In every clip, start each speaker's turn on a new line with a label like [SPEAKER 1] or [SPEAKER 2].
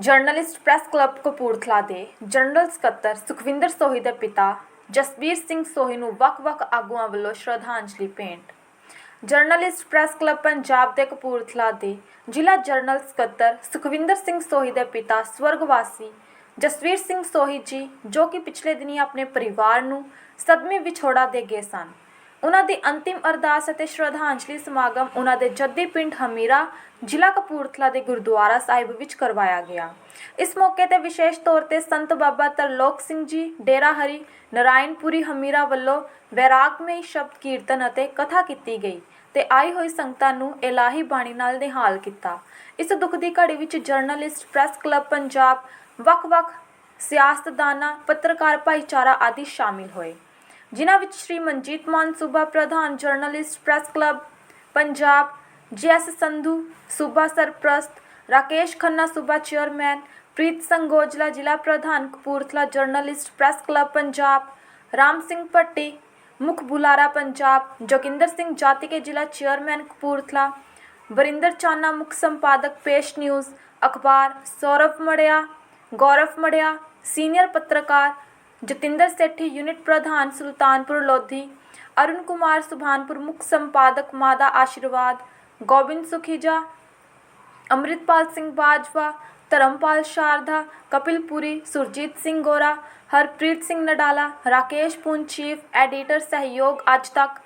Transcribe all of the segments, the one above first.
[SPEAKER 1] Journalist press club Kapurthala ਦੇ general ਸਕੱਤਰ ਸੁਖਵਿੰਦਰ ਸੋਹੀ ਦੇ ਪਿਤਾ ਜਸਬੀਰ ਸਿੰਘ ਸੋਹੀ ਨੂੰ ਵੱਖ-ਵੱਖ ਆਗੂਆਂ ਵੱਲੋਂ ਸ਼ਰਧਾਂਜਲੀ ਭੇਂਟ। ਜਰਨਲਿਸਟ ਪ੍ਰੈਸ ਕਲੱਬ ਪੰਜਾਬ ਦੇ ਕਪੂਰਥਲਾ ਦੇ ਜ਼ਿਲ੍ਹਾ ਜਰਨਲ ਸਕੱਤਰ ਸੁਖਵਿੰਦਰ ਸਿੰਘ ਸੋਹੀ ਦੇ ਪਿਤਾ ਸਵਰਗਵਾਸੀ ਜਸਵੀਰ ਸਿੰਘ ਸੋਹੀ ਜੀ ਜੋ ਕਿ ਪਿਛਲੇ ਦਿਨੀ ਆਪਣੇ ਪਰਿਵਾਰ ਨੂੰ ਸਦਮੇ ਵਿਛੋੜਾ ਦੇ ਗਏ ਸਨ। ਉਹਨਾਂ ਦੀ ਅੰਤਿਮ ਅਰਦਾਸ ਅਤੇ ਸ਼ਰਧਾਂਜਲੀ ਸਮਾਗਮ ਉਹਨਾਂ ਦੇ ਜੱਦੀ ਪਿੰਡ ਹਮੀਰਾ ਜ਼ਿਲ੍ਹਾ ਕਪੂਰਥਲਾ ਦੇ ਗੁਰਦੁਆਰਾ ਸਾਹਿਬ ਵਿੱਚ ਕਰਵਾਇਆ ਗਿਆ। ਇਸ ਮੌਕੇ ਤੇ ਵਿਸ਼ੇਸ਼ ਤੌਰ ਤੇ ਸੰਤ ਬਾਬਾ ਤਰਲੋਕ ਸਿੰਘ ਜੀ, ਡੇਰਾ ਹਰੀ, ਨਰਾਇਣਪੁਰੀ ਹਮੀਰਾ ਵੱਲੋਂ ਵੈਰਾਗਮਈ ਸ਼ਬਦ ਕੀਰਤਨ ਅਤੇ ਕਥਾ ਕੀਤੀ ਗਈ ਤੇ ਆਈ ਹੋਈ ਸੰਗਤਾਂ ਨੂੰ ਇਲਾਹੀ ਬਾਣੀ ਨਾਲ ਨਿਹਾਲ ਕੀਤਾ। ਇਸ ਦੁੱਖ ਦੀ ਘੜੀ ਵਿੱਚ ਜਰਨਲਿਸਟ ਪ੍ਰੈਸ ਕਲੱਬ ਪੰਜਾਬ, ਵੱਖ-ਵੱਖ ਸਿਆਸਤਦਾਨਾਂ, ਪੱਤਰਕਾਰ ਭਾਈਚਾਰਾ ਆਦਿ ਸ਼ਾਮਿਲ ਹੋਏ। ਜਿਨ੍ਹਾਂ ਵਿੱਚ ਸ਼੍ਰੀ ਮਨਜੀਤ ਮਾਨ ਸੂਬਾ ਪ੍ਰਧਾਨ journalist press club Punjab GS Sandhu ਸੂਬਾ ਸਰਪ੍ਰਸਤ ਰਾਕੇਸ਼ ਖੰਨਾ ਸੂਬਾ ਚੇਅਰਮੈਨ ਪ੍ਰੀਤ ਸੰਗੋਜਲਾ ਜ਼ਿਲ੍ਹਾ ਪ੍ਰਧਾਨ Kapurthala journalist press club Punjab Ram Singh Bhatti ਮੁਖ ਬੁਲਾਰਾ ਪੰਜਾਬ ਜੋਗਿੰਦਰ ਸਿੰਘ ਜਾਤੀਕੇ ਜ਼ਿਲ੍ਹਾ ਚੇਅਰਮੈਨ ਕਪੂਰਥਲਾ ਵਰਿੰਦਰ ਚਾਨਾ ਮੁਖ ਸੰਪਾਦਕ ਪੇਸ਼ ਨਿਊਜ਼ ਅਖਬਾਰ ਸੌਰਵ ਮੜਿਆ ਗੌਰਵ ਮੜਿਆ ਸੀਨੀਅਰ ਪੱਤਰਕਾਰ ਜਤਿੰਦਰ ਸੇਠੀ, ਯੂਨਿਟ ਪ੍ਰਧਾਨ ਸੁਲਤਾਨਪੁਰ ਲੋਧੀ, ਅਰੁਣ ਕੁਮਾਰ ਸੁਭਾਨਪੁਰ ਮੁੱਖ ਸੰਪਾਦਕ ਮਾਦਾ ਆਸ਼ੀਰਵਾਦ, ਗੋਬਿੰਦ ਸੁਖੀਜਾ, ਅੰਮ੍ਰਿਤਪਾਲ ਸਿੰਘ ਬਾਜਵਾ, ਧਰਮਪਾਲ ਸ਼ਾਰਦਾ ਕਪਿਲਪੁਰੀ ਸੁਰਜੀਤ ਸਿੰਘ ਗੋਰਾ, ਹਰਪ੍ਰੀਤ ਸਿੰਘ ਨਡਾਲਾ, ਰਾਕੇਸ਼ ਪੁੰਜ ਚੀਫ, ਐਡੀਟਰ ਸਹਿਯੋਗ ਅੱਜ ਤੱਕ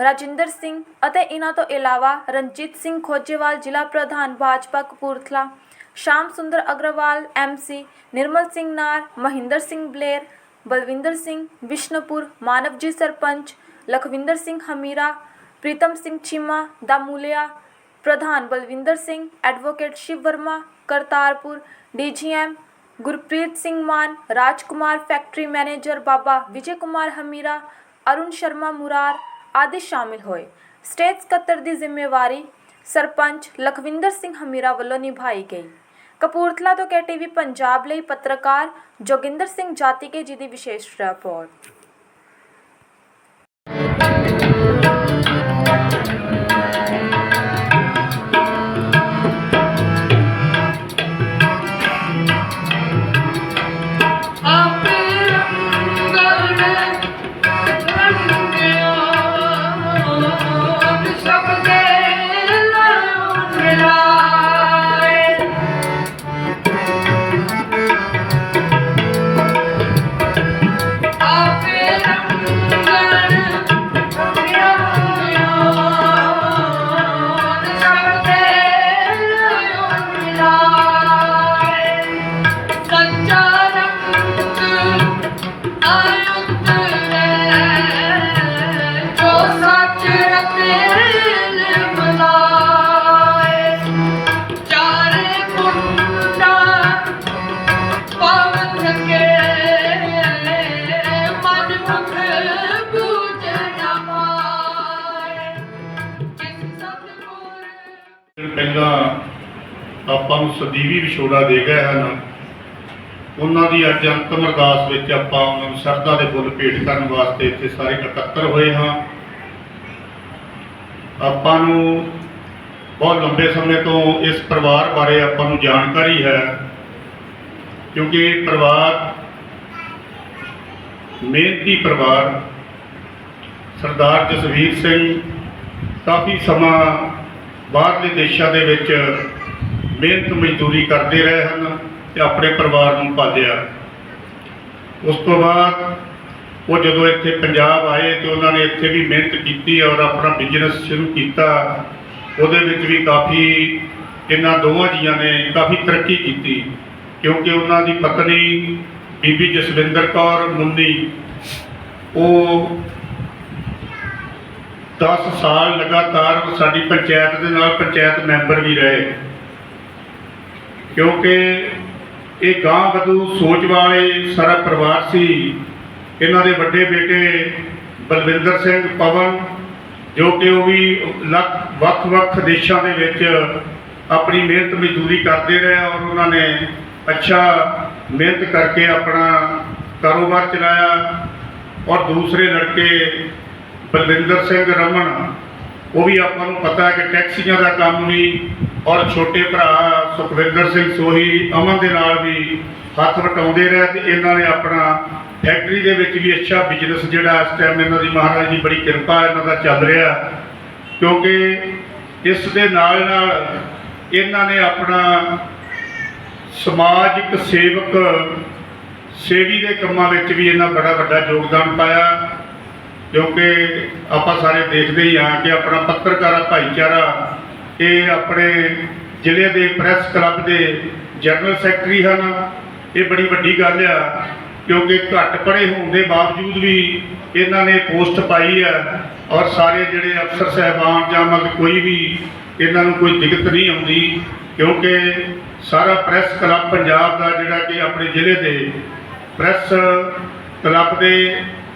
[SPEAKER 1] ਰਾਜਿੰਦਰ ਸਿੰਘ ਅਤੇ ਇਹਨਾਂ ਤੋਂ ਇਲਾਵਾ ਰਣਜੀਤ ਸਿੰਘ ਖੋਜੇਵਾਲ, ਜ਼ਿਲ੍ਹਾ ਪ੍ਰਧਾਨ ਭਾਜਪਾ ਕਪੂਰਥਲਾ ਸ਼ਾਮ ਸੁੰਦਰ ਅਗਰਵਾਲ ਐਮਸੀ ਨਿਰਮਲ ਸਿੰਘ ਨਾਰ ਮਹਿੰਦਰ ਸਿੰਘ ਬਲੇਰ ਬਲਵਿੰਦਰ ਸਿੰਘ ਵਿਸ਼ਨਪੁਰ ਮਾਨਵਜੀ ਸਰਪੰਚ ਲਖਵਿੰਦਰ ਸਿੰਘ ਹਮੀਰਾ ਪ੍ਰੀਤਮ ਸਿੰਘ ਚੀਮਾ ਦਾਮੂਲਿਆ ਪ੍ਰਧਾਨ Balwinder Singh advocate Shiv Verma Kartarpur DGM Gurpreet Singh Mann Rajkumar factory manager Baba Vijay Kumar Hamira Arun Sharma Murar ਆਦਿ ਸ਼ਾਮਿਲ ਹੋਏ ਸਟੇਟ ਸਕੱਤਰ ਦੀ ਜ਼ਿੰਮੇਵਾਰੀ ਸਰਪੰਚ ਲਖਵਿੰਦਰ ਸਿੰਘ ਹਮੀਰਾ ਵੱਲੋਂ ਨਿਭਾਈ ਗਈ ਕਪੂਰਥਲਾ ਤੋਂ ਕੇਟੀਵੀ ਪੰਜਾਬ ਲਈ ਪੱਤਰਕਾਰ ਜੋਗਿੰਦਰ ਸਿੰਘ ਜਾਤੀਕੇ ਜੀ ਦੀ ਵਿਸ਼ੇਸ਼ ਰਿਪੋਰਟ।
[SPEAKER 2] ਸਤਿਗੁਰ
[SPEAKER 3] ਆਪਾਂ ਨੂੰ ਸਦੀਵੀ ਵਿਛੋੜਾ ਦੇ ਗਏ ਹਨ। ਉਹਨਾਂ ਦੀ ਅੱਜ ਅੰਤਮ ਅਰਦਾਸ ਵਿੱਚ ਆਪਾਂ ਉਹਨਾਂ ਨੂੰ ਸ਼ਰਧਾ ਦੇ ਫੁੱਲ ਭੇਟ ਕਰਨ ਵਾਸਤੇ ਇੱਥੇ ਸਾਰੇ ਇਕੱਤਰ ਹੋਏ ਹਾਂ। ਆਪਾਂ ਨੂੰ ਬਹੁਤ ਲੰਬੇ ਸਮੇਂ ਤੋਂ ਇਸ ਪਰਿਵਾਰ ਬਾਰੇ ਆਪਾਂ ਨੂੰ ਜਾਣਕਾਰੀ ਹੈ, ਕਿਉਂਕਿ ਇਹ ਪਰਿਵਾਰ ਮਿਹਨਤੀ ਪਰਿਵਾਰ। ਸਰਦਾਰ ਜਸਵੀਰ ਸਿੰਘ ਕਾਫੀ ਸਮਾਂ ਬਾਹਰਲੇ ਦੇਸ਼ਾਂ ਦੇ ਵਿੱਚ ਮਿਹਨਤ ਮਜ਼ਦੂਰੀ ਕਰਦੇ ਰਹੇ ਹਨ ਤੇ ਆਪਣੇ ਪਰਿਵਾਰ ਨੂੰ ਪਾਲਿਆ। ਉਸ ਤੋਂ ਬਾਅਦ ਉਹ ਜਦੋਂ ਇੱਥੇ ਪੰਜਾਬ ਆਏ ਤੇ ਉਹਨਾਂ ਨੇ ਇੱਥੇ ਵੀ ਮਿਹਨਤ ਕੀਤੀ ਔਰ ਆਪਣਾ ਬਿਜ਼ਨਸ ਸ਼ੁਰੂ ਕੀਤਾ, ਉਹਦੇ ਵਿੱਚ ਵੀ ਕਾਫੀ ਇਹਨਾਂ ਦੋਵਾਂ ਜੀਆਂ ਨੇ ਕਾਫੀ ਤਰੱਕੀ ਕੀਤੀ ਕਿਉਂਕਿ ਉਹਨਾਂ ਦੀ ਪਤਨੀ ਬੀਬੀ ਜਸਵਿੰਦਰ ਕੌਰ ਮੁੰਨੀ, ਉਹ 10 ਸਾਲ ਲਗਾਤਾਰ ਸਾਡੀ ਪੰਚਾਇਤ ਦੇ ਨਾਲ ਪੰਚਾਇਤ ਮੈਂਬਰ ਵੀ ਰਹੇ। ਕਿਉਂਕਿ ਇਹ ਗਾਂ ਵਧੂ ਸੋਚ ਵਾਲੇ ਸਾਰਾ ਪਰਿਵਾਰ ਸੀ। ਇਹਨਾਂ ਦੇ ਵੱਡੇ ਬੇਟੇ ਬਲਵਿੰਦਰ ਸਿੰਘ ਪਵਨ, ਜੋ ਕਿ ਉਹ ਵੀ ਲੱਖ ਵੱਖ-ਵੱਖ ਦੇਸ਼ਾਂ ਦੇ ਵਿੱਚ ਆਪਣੀ ਮਿਹਨਤ ਮਜ਼ਦੂਰੀ ਕਰਦੇ ਰਹੇ ਔਰ ਉਹਨਾਂ ਨੇ ਅੱਛਾ ਮਿਹਨਤ ਕਰਕੇ ਆਪਣਾ ਕਾਰੋਬਾਰ ਚਲਾਇਆ। ਔਰ ਦੂਸਰੇ ਲੜਕੇ ਬਲਵਿੰਦਰ ਸਿੰਘ ਰਮਨ, ਉਹ ਵੀ ਆਪਾਂ ਨੂੰ ਪਤਾ ਹੈ ਕਿ ਟੈਕਸੀਆਂ ਦਾ ਕੰਮ ਵੀ ਔਰ ਛੋਟੇ ਭਰਾ ਸੁਖਵਿੰਦਰ ਸਿੰਘ ਸੋਹੀ ਅਮਨ ਦੇ ਨਾਲ ਵੀ ਹੱਥ ਵਟਾਉਂਦੇ ਰਹੇ ਤੇ ਇਹਨਾਂ ਨੇ ਆਪਣਾ ਫੈਕਟਰੀ ਦੇ ਵਿੱਚ ਵੀ ਅੱਛਾ ਬਿਜ਼ਨਸ ਜਿਹੜਾ ਇਸ ਟਾਈਮ ਇਹਨਾਂ ਦੀ ਮਹਾਰਾਜ ਦੀ ਬੜੀ ਕਿਰਪਾ ਇਹਨਾਂ ਦਾ ਚੱਲ ਰਿਹਾ। ਕਿਉਂਕਿ ਇਸ ਦੇ ਨਾਲ ਨਾਲ ਇਹਨਾਂ ਨੇ ਆਪਣਾ ਸਮਾਜਿਕ ਸੇਵਕ ਸੇਵੀ ਦੇ ਕੰਮਾਂ ਵਿੱਚ ਵੀ ਇਹਨਾਂ ਬੜਾ ਵੱਡਾ ਯੋਗਦਾਨ ਪਾਇਆ। ਕਿਉਂਕਿ ਆਪਾਂ ਸਾਰੇ ਦੇਖਦੇ ਹੀ ਹਾਂ ਕਿ ਆਪਣਾ ਪੱਤਰਕਾਰ ਭਾਈਚਾਰਾ, ਇਹ ਆਪਣੇ ਜ਼ਿਲ੍ਹੇ ਦੇ ਪ੍ਰੈਸ ਕਲੱਬ ਦੇ ਜਨਰਲ ਸੈਕਟਰੀ ਹਨ। ਇਹ ਬੜੀ ਵੱਡੀ ਗੱਲ ਆ, ਕਿਉਂਕਿ ਘੱਟ ਪੜ੍ਹੇ ਹੋਣ ਦੇ ਬਾਵਜੂਦ ਵੀ ਇਹਨਾਂ ਨੇ ਪੋਸਟ ਪਾਈ ਆ ਔਰ ਸਾਰੇ ਜਿਹੜੇ ਅਫਸਰ ਸਹਿਬਾਨ ਜਾਂ ਮਤਲਬ ਕੋਈ ਵੀ ਇਹਨਾਂ ਨੂੰ ਕੋਈ ਦਿੱਕਤ ਨਹੀਂ ਆਉਂਦੀ, ਕਿਉਂਕਿ ਸਾਰਾ ਪ੍ਰੈਸ ਕਲੱਬ ਪੰਜਾਬ ਦਾ ਜਿਹੜਾ ਕਿ ਆਪਣੇ ਜ਼ਿਲ੍ਹੇ ਦੇ ਪ੍ਰੈਸ ਕਲੱਬ ਦੇ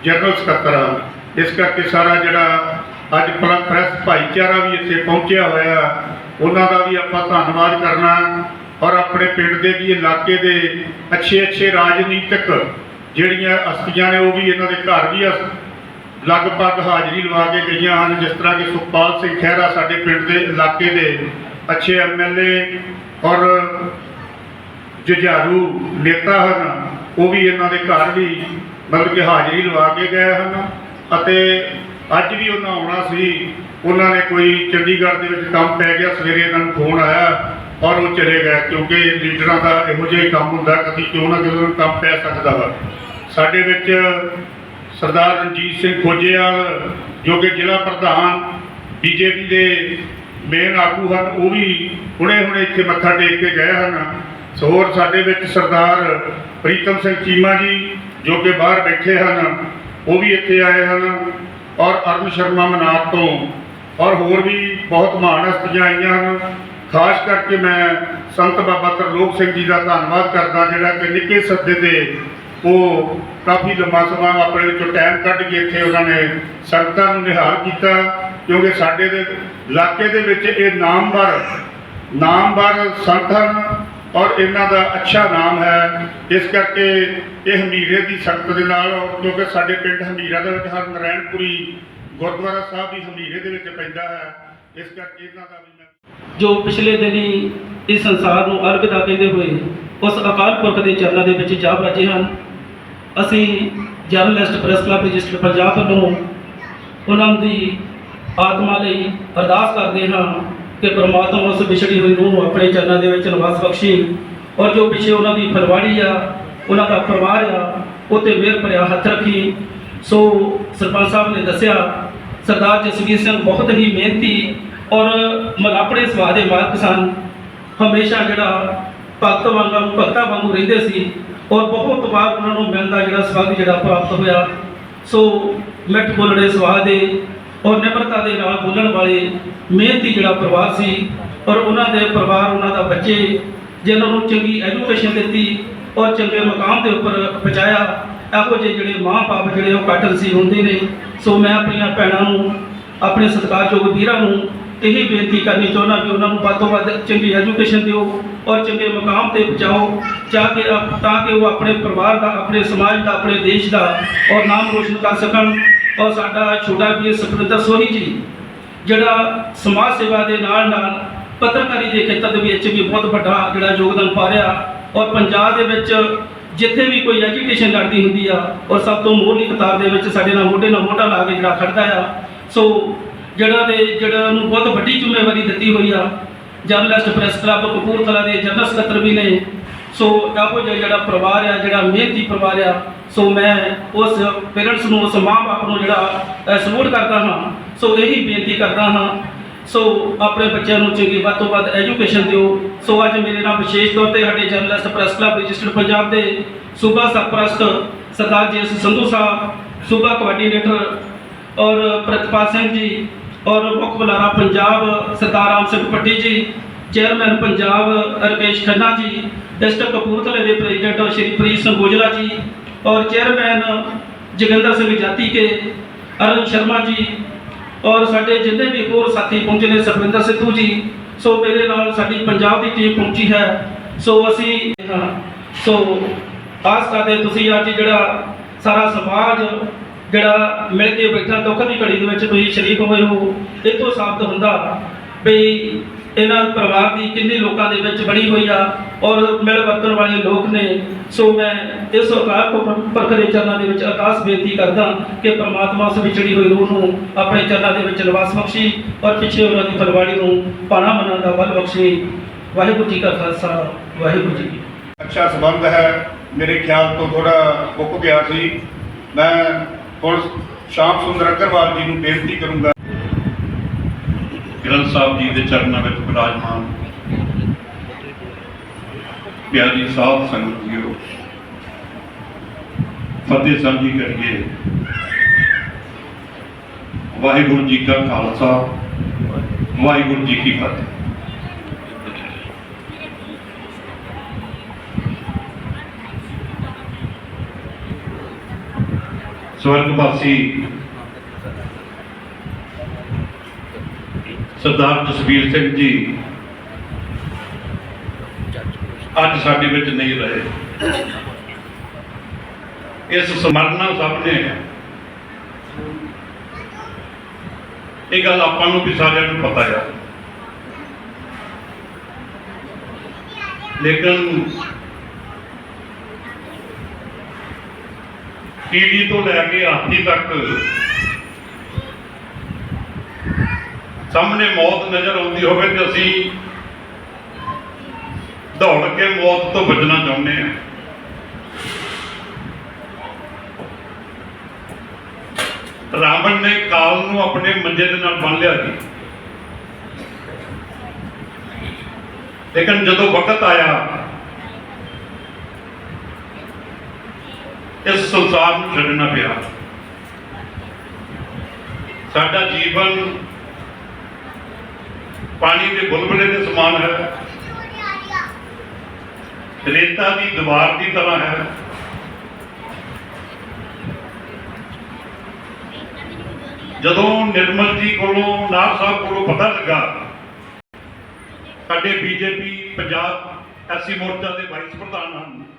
[SPEAKER 3] ਜਨਰਲ ਸਕੱਤਰ ਹਨ ਇਸ ਕਰਕੇ ਸਾਰਾ ਜਿਹੜਾ ਅੱਜ ਪਲ- ਪ੍ਰੈਸ ਭਾਈਚਾਰਾ ਵੀ ਇੱਥੇ ਪਹੁੰਚਿਆ ਹੋਇਆ, ਉਹਨਾਂ ਦਾ ਵੀ ਆਪਾਂ ਧੰਨਵਾਦ ਕਰਨਾ ਔਰ ਆਪਣੇ ਪਿੰਡ ਦੇ ਵੀ ਇਲਾਕੇ ਦੇ ਅੱਛੇ ਅੱਛੇ ਰਾਜਨੀਤਿਕ ਜਿਹੜੀਆਂ ਹਸਤੀਆਂ ਨੇ ਉਹ ਵੀ ਇਹਨਾਂ ਦੇ ਘਰ ਵੀ ਅਸ- ਲਗਭਗ ਹਾਜ਼ਰੀ ਲਵਾ ਕੇ ਗਈਆਂ ਹਨ, ਜਿਸ ਤਰ੍ਹਾਂ ਕਿ ਸੁਖਪਾਲ ਸਿੰਘ ਖਹਿਰਾ ਸਾਡੇ ਪਿੰਡ ਦੇ ਇਲਾਕੇ ਦੇ ਅੱਛੇ ਐਮਐਲਏ ਔਰ ਜੁਝਾਰੂ ਨੇਤਾ ਹਨ, ਉਹ ਵੀ ਇਹਨਾਂ ਦੇ ਘਰ ਵੀ ਮਤਲਬ ਕਿ ਹਾਜ਼ਰੀ ਲਵਾ ਕੇ ਗਏ ਹਨ। ਅਤੇ ਅੱਜ ਵੀ ਉਹਨਾਂ ਆਉਣਾ ਸੀ। ਉਹਨਾਂ ਨੇ ਕੋਈ ਚੰਡੀਗੜ੍ਹ ਦੇ ਵਿੱਚ ਕੰਮ ਪੈ ਗਿਆ, ਸਵੇਰੇ ਇਹਨਾਂ ਨੂੰ ਫੋਨ ਆਇਆ ਔਰ ਉਹ ਚਲੇ ਗਏ ਕਿਉਂਕਿ ਲੀਡਰਾਂ ਦਾ ਇਹੋ ਜਿਹਾ ਕੰਮ ਹੁੰਦਾ ਕਦੀ ਕਿਉਂ ਨਾ ਕਿਉਂ ਕੰਮ ਪੈ ਸਕਦਾ ਵਾ। ਸਾਡੇ ਵਿੱਚ ਸਰਦਾਰ ਰਣਜੀਤ ਸਿੰਘ ਖੋਜੇਵਾਲ ਜੋ ਕਿ ਜ਼ਿਲ੍ਹਾ ਪ੍ਰਧਾਨ, ਬੀਜੇਪੀ ਦੇ ਮੇਨ ਆਗੂ ਹਨ, ਉਹ ਵੀ ਹੁਣੇ ਹੁਣੇ ਇੱਥੇ ਮੱਥਾ ਟੇਕ ਕੇ ਗਏ ਹਨ। ਹੋਰ ਸਾਡੇ ਵਿੱਚ ਸਰਦਾਰ ਪ੍ਰੀਤਮ ਸਿੰਘ ਚੀਮਾ ਜੀ ਜੋ ਕਿ ਬਾਹਰ ਬੈਠੇ ਹਨ ਉਹ ਵੀ ਇੱਥੇ ਆਏ ਹਨ ਔਰ ਅਰੁਣ ਸ਼ਰਮਾ ਮਨਾਰ ਤੋਂ ਔਰ ਹੋਰ ਵੀ ਬਹੁਤ ਮਹਾਨ ਹਸਤੀਆਂ ਆਈਆਂ ਹਨ। ਖਾਸ ਕਰਕੇ ਮੈਂ ਸੰਤ ਬਾਬਾ ਤਰਲੋਕ ਸਿੰਘ ਜੀ ਦਾ ਧੰਨਵਾਦ ਕਰਦਾ ਜਿਹੜਾ ਕਿ ਨਿੱਕੇ ਸੱਦੇ 'ਤੇ ਉਹ ਕਾਫੀ ਲੰਮਾ ਸਮਾਂ ਆਪਣੇ ਵਿੱਚੋਂ ਟਾਈਮ ਕੱਢ ਕੇ ਇੱਥੇ ਉਹਨਾਂ ਨੇ ਸੰਗਤਾਂ ਨੂੰ ਨਿਹਾਲ ਕੀਤਾ ਕਿਉਂਕਿ ਸਾਡੇ ਦੇ ਇਲਾਕੇ ਦੇ ਵਿੱਚ ਇਹ ਨਾਮਵਰ ਨਾਮਵਰ ਸੰਤ ਹਨ। ਔਰ ਇਹਨਾਂ ਦਾ ਅੱਛਾ ਨਾਮ ਹੈ। ਇਸ ਕਰਕੇ ਇਹ ਹਮੀਰੇ ਦੀ ਸੰਗਤ ਦੇ ਨਾਲ, ਕਿਉਂਕਿ ਸਾਡੇ ਪਿੰਡ ਹਮੀਰਾ ਦੇ ਵਿੱਚ ਹਰ ਨਰੈਣਪੁਰੀ ਗੁਰਦੁਆਰਾ ਸਾਹਿਬ ਵੀ ਹਮੀਰੇ ਦੇ ਵਿੱਚ ਪੈਂਦਾ ਹੈ। ਇਸ ਕਰਕੇ ਇਹਨਾਂ ਦਾ ਵੀ
[SPEAKER 4] ਜੋ ਪਿਛਲੇ ਦਿਨੀ ਇਸ ਸੰਸਾਰ ਨੂੰ ਅਲਵਿਦਾ ਕਹਿੰਦੇ ਹੋਏ ਉਸ ਅਕਾਲ ਪੁਰਖ ਦੇ ਚਰਨਾਂ ਦੇ ਵਿੱਚ ਜਾ ਵਜੇ ਹਨ। ਅਸੀਂ journalist press club register Punjab ਵੱਲੋਂ ਉਹਨਾਂ ਦੀ ਆਤਮਾ ਲਈ ਅਰਦਾਸ ਕਰਦੇ ਹਾਂ ਕਿ ਪ੍ਰਮਾਤਮਾ ਉਸ ਵਿਛੜੀ ਹੋਈ ਰੂਹ ਨੂੰ ਆਪਣੇ ਚਰਨਾਂ ਦੇ ਵਿੱਚ ਨਿਵਾਸ ਬਖਸ਼ੀ। ਔਰ ਜੋ ਪਿੱਛੇ ਉਹਨਾਂ ਦੀ ਫਰਵਾੜੀ ਆ, ਉਹਨਾਂ ਦਾ ਪਰਿਵਾਰ ਆ, ਉਹ 'ਤੇ ਮਿਹਰ ਭਰਿਆ ਹੱਥ ਰੱਖੀ। ਸੋ ਸਰਪੰਚ ਸਾਹਿਬ ਨੇ ਦੱਸਿਆ, ਸਰਦਾਰ ਜਸਵੀਰ ਸਿੰਘ ਬਹੁਤ ਹੀ ਮਿਹਨਤੀ ਔਰ ਮਲਾਪੜੇ ਸੁਭਾਅ ਦੇ ਮਾਲਕ ਸਨ। ਹਮੇਸ਼ਾ ਜਿਹੜਾ ਭਗਤ ਵਾਂਗੂ, ਭਗਤਾਂ ਵਾਂਗੂ ਰਹਿੰਦੇ ਸੀ ਔਰ ਬਹੁਤ ਵਾਰ ਉਹਨਾਂ ਨੂੰ ਮਿਲਦਾ ਜਿਹੜਾ ਸਵਾਦ ਜਿਹੜਾ ਪ੍ਰਾਪਤ ਹੋਇਆ। ਸੋ ਮਿੱਠ ਬੋਲੜੇ ਸੁਭਾਅ ਦੇ ਔਰ ਨਿਮਰਤਾ ਦੇ ਨਾਲ ਬੋਲਣ ਵਾਲੇ ਮਿਹਨਤੀ ਜਿਹੜਾ ਪਰਿਵਾਰ ਸੀ, ਔਰ ਉਹਨਾਂ ਦੇ ਪਰਿਵਾਰ, ਉਹਨਾਂ ਦਾ ਬੱਚੇ ਜਿਹਨਾਂ ਨੂੰ ਚੰਗੀ ਐਜੂਕੇਸ਼ਨ ਦਿੱਤੀ ਔਰ ਚੰਗੇ ਮਕਾਮ ਦੇ ਉੱਪਰ ਪਹੁੰਚਾਇਆ, ਇਹੋ ਜਿਹੇ ਜਿਹੜੇ ਮਾਂ-ਬਾਪ ਜਿਹੜੇ ਉਹ ਘੱਟ ਸੀ ਹੁੰਦੇ ਨੇ। ਸੋ ਮੈਂ ਆਪਣੀਆਂ ਭੈਣਾਂ ਨੂੰ, ਆਪਣੇ ਸਤਿਕਾਰਯੋਗ ਵੀਰਾਂ ਨੂੰ ਇਹੀ ਬੇਨਤੀ ਕਰਨੀ ਚਾਹੁੰਦਾ ਕਿ ਉਹਨਾਂ ਨੂੰ ਵੱਧ ਤੋਂ ਵੱਧ ਚੰਗੀ ਐਜੂਕੇਸ਼ਨ ਦਿਓ ਔਰ ਚੰਗੇ ਮਕਾਮ ਤੇ ਪਹੁੰਚਾਓ, ਜਾ ਕੇ ਤਾਂ ਕਿ ਉਹ ਆਪਣੇ ਪਰਿਵਾਰ ਦਾ, ਆਪਣੇ ਸਮਾਜ ਦਾ, ਆਪਣੇ ਦੇਸ਼ ਦਾ ਔਰ ਨਾਮ ਰੋਸ਼ਨ ਕਰ ਸਕਣ। ਔਰ ਸਾਡਾ ਛੋਟਾ ਵੀਰ ਸੁਖਵਿੰਦਰ ਸੋਹੀ ਜੀ, ਜਿਹੜਾ ਸਮਾਜ ਸੇਵਾ ਦੇ ਨਾਲ ਨਾਲ ਪੱਤਰਕਾਰੀ ਦੇ ਖੇਤਰ ਦੇ ਵਿੱਚ ਵੀ ਬਹੁਤ ਵੱਡਾ ਜਿਹੜਾ ਯੋਗਦਾਨ ਪਾ ਰਿਹਾ ਔਰ ਪੰਜਾਬ ਦੇ ਵਿੱਚ ਜਿੱਥੇ ਵੀ ਕੋਈ ਐਜੂਕੇਸ਼ਨ ਲੜਦੀ ਹੁੰਦੀ ਆ, ਔਰ ਸਭ ਤੋਂ ਮੋਹਰਲੀ ਕਤਾਰ ਦੇ ਵਿੱਚ ਸਾਡੇ ਨਾਲ ਮੋਢੇ ਨਾਲ ਮੋਢਾ ਲਾ ਕੇ ਜਿਹੜਾ ਖੜਦਾ ਆ। ਸੋ ਜਿਹੜਾ ਦੇ ਜਿਹੜਾ ਨੂੰ ਬਹੁਤ ਵੱਡੀ ਜ਼ਿੰਮੇਵਾਰੀ ਦਿੱਤੀ ਹੋਈ ਆ ਜਰਨਲਿਸਟ ਪ੍ਰੈਸ ਕਲੱਬ ਕਪੂਰਥਲਾ ਦੇ ਜਨਰਲ ਸਕੱਤਰ ਵੀ ਨੇ। ਸੋ ਇਹੋ ਜਿਹਾ ਜਿਹੜਾ ਪਰਿਵਾਰ ਆ, ਜਿਹੜਾ ਮਿਹਨਤੀ ਪਰਿਵਾਰ ਆ ਸੋ ਮੈਂ ਉਸ ਪੇਰੈਂਟਸ ਨੂੰ, ਉਸ ਮਾਂ-ਬਾਪ ਨੂੰ ਜਿਹੜਾ ਸਪੋਰਟ ਕਰਦਾ ਹਾਂ। ਸੋ ਇਹੀ ਬੇਨਤੀ ਕਰਦਾ ਹਾਂ। ਸੋ ਆਪਣੇ ਬੱਚਿਆਂ ਨੂੰ ਚੰਗੀ, ਵੱਧ ਤੋਂ ਵੱਧ ਐਜੂਕੇਸ਼ਨ ਦਿਓ। ਸੋ ਅੱਜ ਮੇਰੇ ਨਾਲ ਵਿਸ਼ੇਸ਼ ਤੌਰ ਤੇ ਸਾਡੇ journalist press club registered Punjab ਦੇ ਸੂਬਾ ਸਰਪ੍ਰਸਤ ਸਰਦਾਰ ਜੀ ਸੰਧੂ ਸਾਹਿਬ, ਸੂਬਾ ਕੋਆਰਡੀਨੇਟਰ ਔਰ ਪ੍ਰਤਪਾਲ ਸਿੰਘ ਜੀ ਔਰ ਮੁੱਖ ਬੁਲਾਰਾ ਪੰਜਾਬ ਸਰਦਾਰ ਰਾਮ ਸਿੰਘ ਪੱਟੀ ਜੀ ਚੇਅਰਮੈਨ ਪੰਜਾਬ ਰਕੇਸ਼ ਖੰਨਾ ਜੀ ਡਿਸਟ੍ਰਿਕਟ ਕਪੂਰਥਲੇ ਦੇ ਪ੍ਰੈਜ਼ੀਡੈਂਟ ਸ਼੍ਰੀ ਪ੍ਰੀਤ ਸਿੰਘ ਗੋਜਲਾ ਜੀ ਔਰ ਚੇਅਰਮੈਨ ਜੋਗਿੰਦਰ ਸਿੰਘ ਜਾਤੀ ਕੇ ਅਰੁਣ ਸ਼ਰਮਾ ਜੀ ਔਰ ਸਾਡੇ ਜਿੰਨੇ ਵੀ ਹੋਰ ਸਾਥੀ ਪਹੁੰਚੇ ਨੇ ਸੁਖਵਿੰਦਰ ਸਿੱਧੂ ਜੀ ਸੋ ਮੇਰੇ ਨਾਲ ਸਾਡੀ ਪੰਜਾਬ ਦੀ ਟੀਮ ਪਹੁੰਚੀ ਹੈ ਸੋ ਅਸੀਂ ਹਾਂ ਸੋ ਆਸ ਕਰਦੇ ਤੁਸੀਂ ਅੱਜ ਜਿਹੜਾ ਸਾਰਾ ਸਮਾਜ ਜਿਹੜਾ ਮਿਲ ਕੇ ਬੈਠਾ ਦੁੱਖ ਦੀ ਘੜੀ ਦੇ ਵਿੱਚ ਤੁਸੀਂ ਸ਼ਰੀਕ ਹੋਏ ਹੋ ਇਹ ਤੋਂ ਸਾਬਤ ਹੁੰਦਾ ਵੀ ਇਹਨਾਂ ਪਰਿਵਾਰ ਦੀ ਕਿੰਨੇ ਲੋਕਾਂ ਦੇ ਵਿੱਚ ਬਣੀ ਹੋਈ ਆ ਔਰ ਮਿਲ ਵਰਤਣ ਵਾਲੇ ਲੋਕ ਨੇ। ਸੋ ਮੈਂ ਇਸ ਅਕਾਲ ਪੁਰਖ ਦੇ ਚਰਨਾਂ ਦੇ ਵਿੱਚ ਅਰਦਾਸ ਬੇਨਤੀ ਕਰਦਾ ਕਿ ਪ੍ਰਮਾਤਮਾ ਉਸ ਵਿਛੜੀ ਹੋਈ ਰੂਹ ਨੂੰ ਆਪਣੇ ਚਰਨਾਂ ਦੇ ਵਿੱਚ ਨਿਵਾਸ ਬਖਸ਼ੀ ਔਰ ਪਿੱਛੇ ਉਹਨਾਂ ਦੀ ਪਰਿਵਾਰੀ ਨੂੰ ਪਾਣਾ ਮਨਾਂ ਦਾ ਬਲ ਬਖਸ਼ੀ। ਵਾਹਿਗੁਰੂ ਜੀ ਕਾ ਖਾਲਸਾ, ਵਾਹਿਗੁਰੂ ਜੀ ਕੀ
[SPEAKER 3] ਅੱਛਾ ਸੰਬੰਧ ਹੈ, ਮੇਰੇ ਖਿਆਲ ਤੋਂ ਥੋੜਾ ਮੁੱਕ ਗਿਆ ਸੀ। ਮੈਂ ਹੁਣ ਸ਼ਾਮ ਸੁੰਦਰ ਅਗਰਵਾਲ ਜੀ ਨੂੰ ਬੇਨਤੀ ਕਰੂੰਗਾ।
[SPEAKER 5] ਗ੍ਰੰਥ ਸਾਹਿਬ ਜੀ ਦੇ ਚਰਨਾਂ ਵਿੱਚ ਬਿਰਾਜਮਾਨ। ਪਿਆਰੀ ਸਾਧ ਸੰਗਤ ਜੀਓ, ਫਤਿਹ ਸਾਂਝੀ ਕਰੀਏ। ਵਾਹਿਗੁਰੂ ਜੀ ਕਾ ਖਾਲਸਾ, ਵਾਹਿਗੁਰੂ ਜੀ ਕੀ ਫਤਿਹ। ਸਵਰਗਵਾਸੀ ਸਰਦਾਰ ਜਸਵੀਰ ਸਿੰਘ ਜੀ, ਅੱਜ ਸਾਡੇ ਵਿੱਚ ਨਹੀਂ ਰਹੇ। ਇਸ ਸਮਰਨਾ ਸਭ ਨੇ ਇਹ ਗੱਲ ਆਪਾਂ ਨੂੰ ਵੀ ਸਾਰਿਆਂ ਨੂੰ ਪਤਾ ਹੈ ਲੇਕਿਨ ਕੀੜੀ ਤੋਂ ਲੈ ਕੇ ਹਾਥੀ ਤੱਕ ਸਾਹਮਣੇ ਮੌਤ ਨਜ਼ਰ ਆਉਂਦੀ ਹੋਵੇ ਤੇ ਅਸੀਂ ਦੌੜ ਕੇ ਮੌਤ ਤੋਂ ਬਚਣਾ ਚਾਹੁੰਦੇ ਹਾਂ। ਰਾਵਣ ਨੇ ਕਾਲ ਨੂੰ ਆਪਣੇ ਮੰਜੇ ਦੇ ਨਾਲ ਬੰਨ ਲਿਆ ਜੀ। ਲੇਕਿਨ ਜਦੋਂ ਵਕਤ ਆਇਆ, ਇਸ ਸੰਸਾਰ ਨੂੰ ਛੱਡਣਾ ਪਿਆ। ਸਾਡਾ ਜੀਵਨ ਪਾਣੀ ਦੇ ਬੁਲਬੁਲੇ ਦੇ ਸਮਾਨ ਹੈ। ਰੇਤਾ ਦੀ ਦੀਵਾਰ ਦੀ ਤਰ੍ਹਾਂ ਹੈ। ਜਦੋਂ ਨਿਰਮਲ ਜੀ ਕੋਲੋਂ, ਨਾਰ ਸਾਹਿਬ ਕੋਲੋਂ ਪਤਾ ਲੱਗਾ, ਸਾਡੇ ਬੀਜੇਪੀ, ਪੰਜਾਬ ਐਸਸੀ ਮੋਰਚਾ ਦੇ ਵਾਈਸ ਪ੍ਰਧਾਨ ਹਨ।